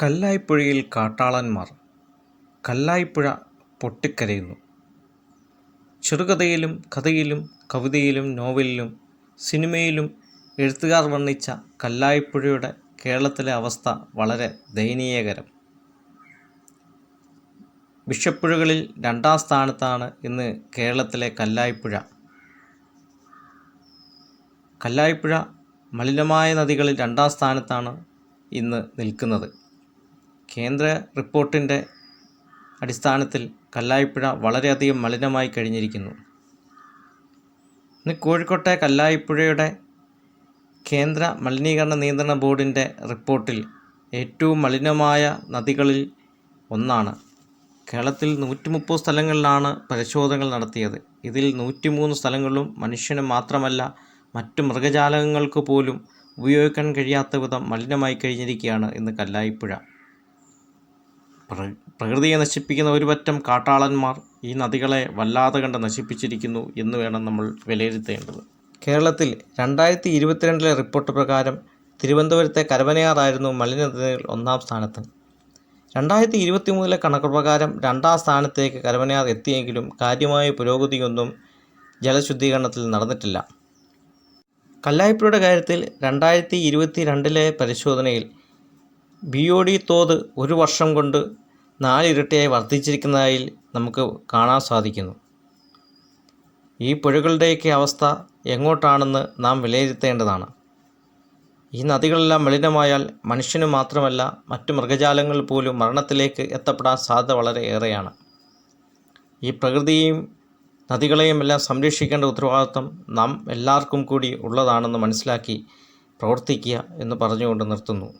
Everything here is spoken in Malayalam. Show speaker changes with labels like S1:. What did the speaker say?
S1: കല്ലായ്പുഴയിൽ കാട്ടാളന്മാർ കല്ലായ്പുഴ പൊട്ടിക്കരയുന്നു ചെറുകഥയിലും കഥയിലും കവിതയിലും നോവലിലും സിനിമയിലും എഴുത്തുകാർ വർണ്ണിച്ച കല്ലായ്പുഴയുടെ കേരളത്തിലെ അവസ്ഥ വളരെ ദയനീയകരം വിഷപ്പുഴകളിൽ രണ്ടാം സ്ഥാനത്താണ് ഇന്ന് കേരളത്തിലെ കല്ലായ്പുഴ കല്ലായ്പുഴ മലിനമായ നദികളിൽ രണ്ടാം സ്ഥാനത്താണ് ഇന്ന് നിൽക്കുന്നത് കേന്ദ്ര റിപ്പോർട്ടിൻ്റെ അടിസ്ഥാനത്തിൽ കല്ലായിപ്പുഴ വളരെയധികം മലിനമായി കഴിഞ്ഞിരിക്കുന്നു ഇന്ന് കോഴിക്കോട്ടെ കല്ലായിപ്പുഴയുടെ കേന്ദ്ര മലിനീകരണ നിയന്ത്രണ ബോർഡിൻ്റെ റിപ്പോർട്ടിൽ ഏറ്റവും മലിനമായ നദികളിൽ ഒന്നാണ് കേരളത്തിൽ നൂറ്റി മുപ്പത് സ്ഥലങ്ങളിലാണ് പരിശോധനകൾ നടത്തിയത് ഇതിൽ നൂറ്റിമൂന്ന് സ്ഥലങ്ങളിലും മനുഷ്യന് മാത്രമല്ല മറ്റു മൃഗജാലകങ്ങൾക്ക് പോലും ഉപയോഗിക്കാൻ കഴിയാത്ത വിധം മലിനമായി കഴിഞ്ഞിരിക്കുകയാണ് ഇന്ന് കല്ലായിപ്പുഴ പ്രകൃതിയെ നശിപ്പിക്കുന്ന ഒരുപറ്റം കാട്ടാളന്മാർ ഈ നദികളെ വല്ലാതെ കണ്ട് നശിപ്പിച്ചിരിക്കുന്നു എന്ന് വേണം നമ്മൾ വിലയിരുത്തേണ്ടത് കേരളത്തിൽ രണ്ടായിരത്തി ഇരുപത്തിരണ്ടിലെ റിപ്പോർട്ട് പ്രകാരം തിരുവനന്തപുരത്തെ കരവനയാറായിരുന്നു മലിനദിനയിൽ ഒന്നാം സ്ഥാനത്ത് രണ്ടായിരത്തി ഇരുപത്തി മൂന്നിലെ കണക്ക് പ്രകാരം രണ്ടാം സ്ഥാനത്തേക്ക് കരവനയാർ എത്തിയെങ്കിലും കാര്യമായ പുരോഗതിയൊന്നും ജലശുദ്ധീകരണത്തിൽ നടന്നിട്ടില്ല കല്ലായ്പയുടെ കാര്യത്തിൽ രണ്ടായിരത്തി ഇരുപത്തി രണ്ടിലെ പരിശോധനയിൽ ബി ഒ ഡി തോത് ഒരു വർഷം കൊണ്ട് നാലിരട്ടിയായി വർദ്ധിച്ചിരിക്കുന്നതായി നമുക്ക് കാണാൻ സാധിക്കുന്നു ഈ പുഴകളുടെയൊക്കെ അവസ്ഥ എങ്ങോട്ടാണെന്ന് നാം വിലയിരുത്തേണ്ടതാണ് ഈ നദികളെല്ലാം മലിനമായാൽ മനുഷ്യന് മാത്രമല്ല മറ്റു മൃഗജാലങ്ങൾ പോലും മരണത്തിലേക്ക് എത്തപ്പെടാൻ സാധ്യത വളരെ ഏറെയാണ് ഈ പ്രകൃതിയെയും നദികളെയും എല്ലാം സംരക്ഷിക്കേണ്ട ഉത്തരവാദിത്വം നാം എല്ലാവർക്കും കൂടി ഉള്ളതാണെന്ന് മനസ്സിലാക്കി പ്രവർത്തിക്കുക എന്ന് പറഞ്ഞുകൊണ്ട് നിർത്തുന്നു